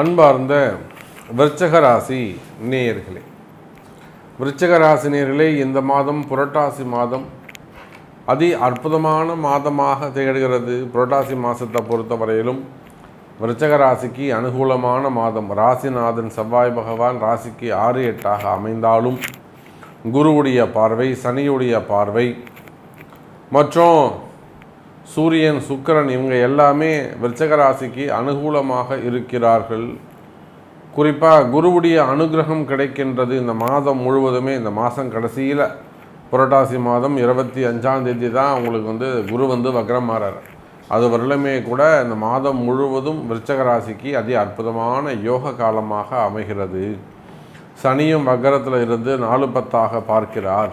அன்பார்ந்த விருச்சக ராசி நேயர்களே விருச்சக ராசி நேயர்களே இந்த மாதம் புரட்டாசி மாதம் அதி அற்புதமான மாதமாக திகழ்கிறது. புரட்டாசி மாதத்தை பொறுத்தவரையிலும் விருச்சக ராசிக்கு அனுகூலமான மாதம். ராசிநாதன் செவ்வாய் பகவான் ராசிக்கு ஆறு எட்டாக அமைந்தாலும் குருவுடைய பார்வை சனியுடைய பார்வை மற்றும் சூரியன் சுக்கிரன் இவங்க எல்லாமே விருச்சக ராசிக்கு அனுகூலமாக இருக்கிறார்கள். குறிப்பாக குருவுடைய அனுகிரகம் கிடைக்கின்றது இந்த மாதம் முழுவதுமே இந்த மாதம் கடைசியில் புரட்டாசி மாதம் இருபத்தி அஞ்சாம் தேதி தான் உங்களுக்கு வந்து குரு வந்து வக்ரம் மாறார். அது வரலுமே கூட இந்த மாதம் முழுவதும் விருச்சக ராசிக்கு அதி அற்புதமான யோக காலமாக அமைகிறது. சனியும் வக்கரத்தில் இருந்து நாலு பத்தாக பார்க்கிறார்.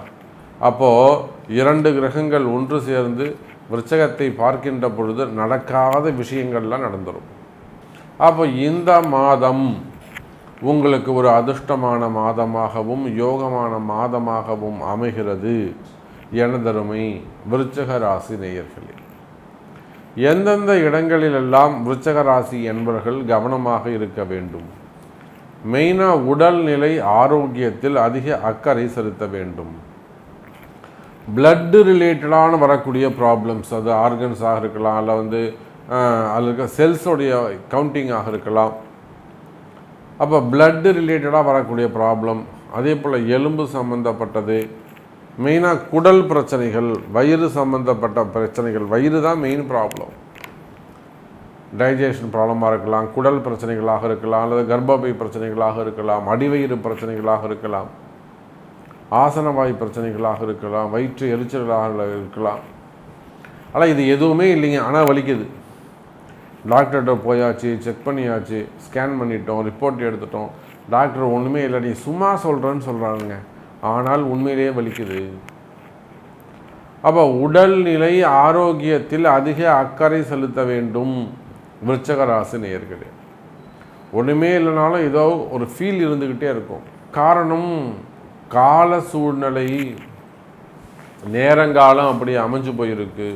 அப்போது இரண்டு கிரகங்கள் ஒன்று சேர்ந்து விருச்சகத்தை பார்க்கின்ற பொழுது நடக்காத விஷயங்கள்லாம் நடந்துடும் அப்போ இந்த மாதம் உங்களுக்கு ஒரு அதிர்ஷ்டமான மாதமாகவும் யோகமான மாதமாகவும் அமைகிறது எனதருமை விருச்சக ராசி நேயர்களே. எந்தெந்த இடங்களிலெல்லாம் விருச்சக ராசி என்பவர்கள் கவனமாக இருக்க வேண்டும்? மெயினாக உடல்நிலை ஆரோக்கியத்தில் அதிக அக்கறை செலுத்த வேண்டும். பிளட்டு ரிலேட்டடான வரக்கூடிய ப்ராப்ளம்ஸ் அது ஆர்கன்ஸாக இருக்கலாம் அல்ல வந்து அதில் இருக்க செல்ஸோடைய கவுண்டிங்காக இருக்கலாம். அப்போ பிளட்டு ரிலேட்டடாக வரக்கூடிய ப்ராப்ளம் அதே போல் எலும்பு சம்மந்தப்பட்டது மெயினாக குடல் பிரச்சனைகள் வயிறு சம்மந்தப்பட்ட பிரச்சனைகள் வயிறு தான் மெயின் ப்ராப்ளம் டைஜஷன் ப்ராப்ளமாக இருக்கலாம் குடல் பிரச்சனைகளாக இருக்கலாம் அல்லது கர்ப்பப்பை பிரச்சனைகளாக இருக்கலாம் அடிவயிறு பிரச்சனைகளாக இருக்கலாம். ஆசனவாய் பிரச்சனைகளாக இருக்கலாம் வயிற்று எரிச்சல்களாக இருக்கலாம். ஆனால் இது எதுவுமே இல்லைங்க. ஆனால் வலிக்குது. டாக்டர்கிட்ட போயாச்சு செக் பண்ணியாச்சு ஸ்கேன் பண்ணிட்டோம் ரிப்போர்ட் எடுத்துட்டோம். டாக்டர் ஒன்றுமே இல்லை நீ சும்மா சொல்கிறேன்னு சொல்கிறாங்க ஆனால் உண்மையிலேயே வலிக்குது. அப்போ உடல்நிலை ஆரோக்கியத்தில் அதிக அக்கறை செலுத்த வேண்டும். விருச்சக ராசி நேயர்களே. ஒன்றுமே இல்லைனாலும் ஏதோ ஒரு ஃபீல் இருந்துக்கிட்டே இருக்கும். காரணம் கால சூழ்நிலை நேரங்காலம் அப்படி அமைஞ்சு போயிருக்கு.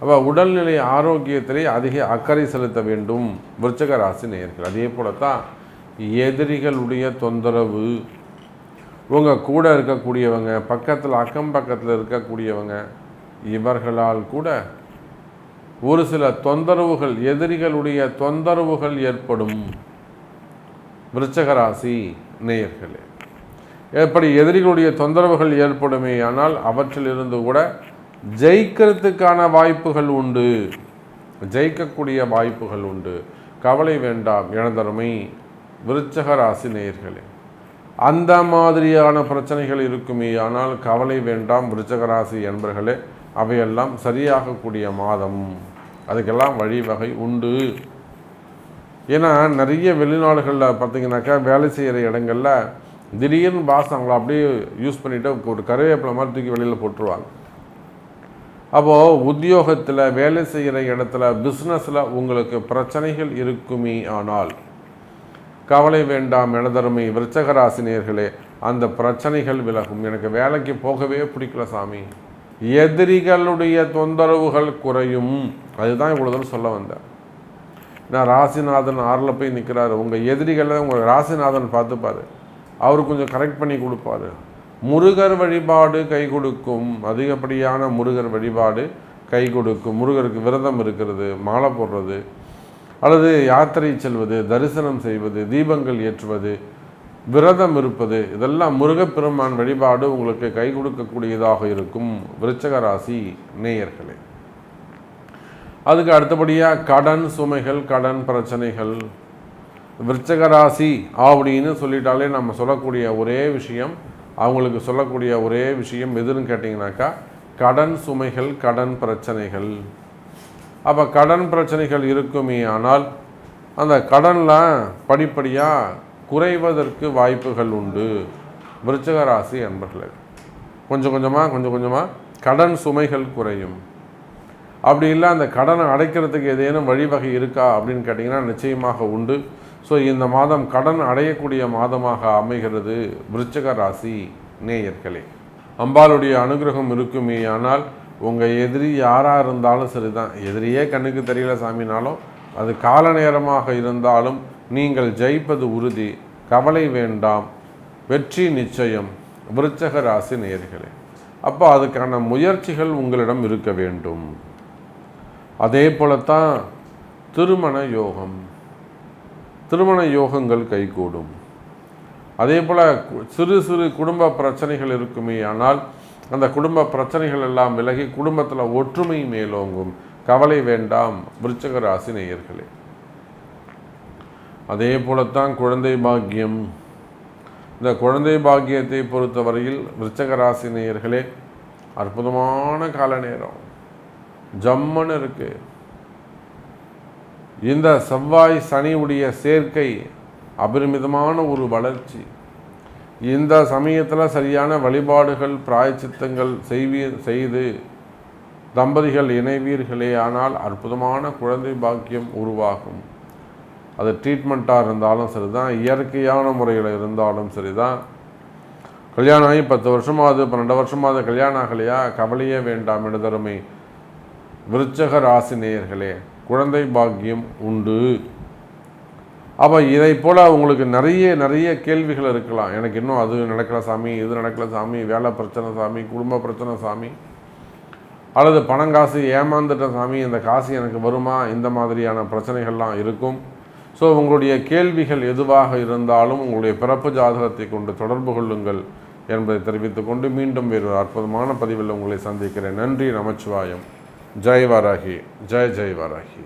அப்போ உடல்நிலை ஆரோக்கியத்திலே அதிக அக்கறை செலுத்த வேண்டும். விருச்சக ராசி நேர்கள் அதே போல தான் எதிரிகளுடைய தொந்தரவு உங்கள் கூட இருக்கக்கூடியவங்க பக்கத்தில் அக்கம் பக்கத்தில் இருக்கக்கூடியவங்க இவர்களால் கூட ஒரு சில தொந்தரவுகள் எதிரிகளுடைய தொந்தரவுகள் ஏற்படும். விருச்சகராசி நேயர்களே எப்படி எதிரிகளுடைய தொந்தரவுகள் ஏற்படுமே ஆனால் அவற்றிலிருந்து கூட ஜெயிக்கிறதுக்கான வாய்ப்புகள் உண்டு. ஜெயிக்கக்கூடிய வாய்ப்புகள் உண்டு. கவலை வேண்டாம் எனதருமை விருச்சக ராசி நேயர்களே. அந்த மாதிரியான பிரச்சனைகள் இருக்குமே ஆனால் கவலை வேண்டாம் விருச்சகராசி என்பர்களே. அவையெல்லாம் சரியாகக்கூடிய மாதம். அதுக்கெல்லாம் வழிவகை உண்டு. ஏன்னா நிறைய வெளிநாடுகளில் பார்த்தீங்கன்னாக்கா வேலை செய்கிற இடங்களில் திடீர்னு பாஸ் அவங்கள அப்படியே யூஸ் பண்ணிவிட்டு ஒரு கருவேப்பிலை மாதிரி தூக்கி வெளியில் போட்டுருவாங்க. அப்போது உத்தியோகத்தில் வேலை செய்கிற இடத்துல பிஸ்னஸில் உங்களுக்கு பிரச்சனைகள் இருக்குமே ஆனால் கவலை வேண்டாம் எனதருமை விருச்சகராசினியர்களே அந்த பிரச்சனைகள் விலகும். எனக்கு வேலைக்கு போகவே பிடிக்கல சாமி. எதிரிகளுடைய தொந்தரவுகள் குறையும். அதுதான் இவ்வளோ தூரம் சொல்ல வந்தேன். நான் ராசிநாதன் ஆறில் போய் நிற்கிறாரு உங்கள் எதிரிகளை உங்கள் ராசிநாதன் பார்த்துப்பாரு அவர் கொஞ்சம் கரெக்ட் பண்ணி கொடுப்பாரு. முருகர் வழிபாடு கை கொடுக்கும். அதிகப்படியான முருகர் வழிபாடு கை கொடுக்கும். முருகருக்கு விரதம் இருக்கிறது மாலை போடுறது அல்லது யாத்திரை செல்வது தரிசனம் செய்வது தீபங்கள் ஏற்றுவது விரதம் இருப்பது இதெல்லாம் முருகப்பெருமான் வழிபாடு உங்களுக்கு கை கொடுக்கக்கூடியதாக இருக்கும். விருச்சக ராசி நேயர்களே. அதுக்கு அடுத்தபடியாக கடன் சுமைகள் கடன் பிரச்சனைகள் விருச்சகராசி அப்படின்னு சொல்லிட்டாலே நம்ம சொல்லக்கூடிய ஒரே விஷயம் அவங்களுக்கு சொல்லக்கூடிய ஒரே விஷயம் எதுன்னு கேட்டிங்கனாக்கா கடன் சுமைகள் கடன் பிரச்சனைகள். அப்போ கடன் பிரச்சனைகள் இருக்குமே ஆனால் அந்த கடன்லாம் படிப்படியாக குறைவதற்கு வாய்ப்புகள் உண்டு. விருச்சக ராசி அன்பர்களே கொஞ்சம் கொஞ்சமாக கொஞ்சம் கொஞ்சமாக கடன் சுமைகள் குறையும். அப்படி இல்லை அந்த கடனை அடைக்கிறதுக்கு ஏதேனும் வழிவகை இருக்கா அப்படின்னு கேட்டிங்கன்னா நிச்சயமாக உண்டு. ஸோ இந்த மாதம் கடன் அடையக்கூடிய மாதமாக அமைகிறது விருச்சக ராசி நேயர்களே. அம்பாளுடைய அனுகிரகம் இருக்குமே ஆனால் உங்கள் எதிரி யாராக இருந்தாலும் சரிதான். எதிரியே கண்ணுக்கு தெரியல சாமினாலும் அது கால நேரமாக இருந்தாலும் நீங்கள் ஜெயிப்பது உறுதி. கவலை வேண்டாம். வெற்றி நிச்சயம். விருச்சக ராசி நேயர்களே அப்போ அதுக்கான முயற்சிகள் உங்களிடம் இருக்க வேண்டும். அதே போலத்தான் திருமண யோகம். திருமண யோகங்கள் கைகூடும். அதே போல் சிறு சிறு குடும்ப பிரச்சனைகள் இருக்குமே ஆனால் அந்த குடும்ப பிரச்சனைகள் எல்லாம் விலகி குடும்பத்தில் ஒற்றுமை மேலோங்கும். கவலை வேண்டாம் விருச்சக ராசி நேயர்களே. அதே போலத்தான் குழந்தை பாக்கியம். இந்த குழந்தை பாக்கியத்தை பொறுத்தவரையில் விருச்சக ராசி நேயர்களே அற்புதமான கால நேரம் ஜம்மன் இருக்கு. இந்த செவ்வாய் சனியுடைய சேர்க்கை அபரிமிதமான ஒரு வளர்ச்சி. இந்த சமயத்தில் சரியான வழிபாடுகள் பிராயச்சித்தங்கள் செய்வி செய்து தம்பதிகள் இணைவீர்களே ஆனால் அற்புதமான குழந்தை பாக்கியம் உருவாகும். அது ட்ரீட்மெண்ட்டாக இருந்தாலும் சரி தான் இயற்கையான முறையில் இருந்தாலும் சரிதான். கல்யாணம் ஆகி பத்து வருஷமாவது பன்னெண்டு வருஷமாவது கல்யாணம் ஆகலையா? கவலையே வேண்டாம் இடதருமை விருச்சக ராசி நேயர்களே குழந்தை பாக்கியம் உண்டு. அப்போ இதை போல் உங்களுக்கு நிறைய நிறைய கேள்விகள் இருக்கலாம். எனக்கு இன்னும் அது நடக்கல சாமி இது நடக்கல சாமி வேலை பிரச்சனை சாமி குடும்ப பிரச்சனை சாமி அல்லது பணங்காசு ஏமாந்துட்ட சாமி இந்த காசு எனக்கு வருமா? இந்த மாதிரியான பிரச்சனைகள்லாம் இருக்கும். ஸோ உங்களுடைய கேள்விகள் எதுவாக இருந்தாலும் உங்களுடைய பிறப்பு ஜாதகத்தை கொண்டு தொடர்பு கொள்ளுங்கள் என்பதை தெரிவித்துக்கொண்டு மீண்டும் வேறு ஒரு அற்புதமான பதிவில் உங்களை சந்திக்கிறேன். நன்றி நமச்சிவாயம். ஜெய் வராகி ஜெய் ஜெய் வராகி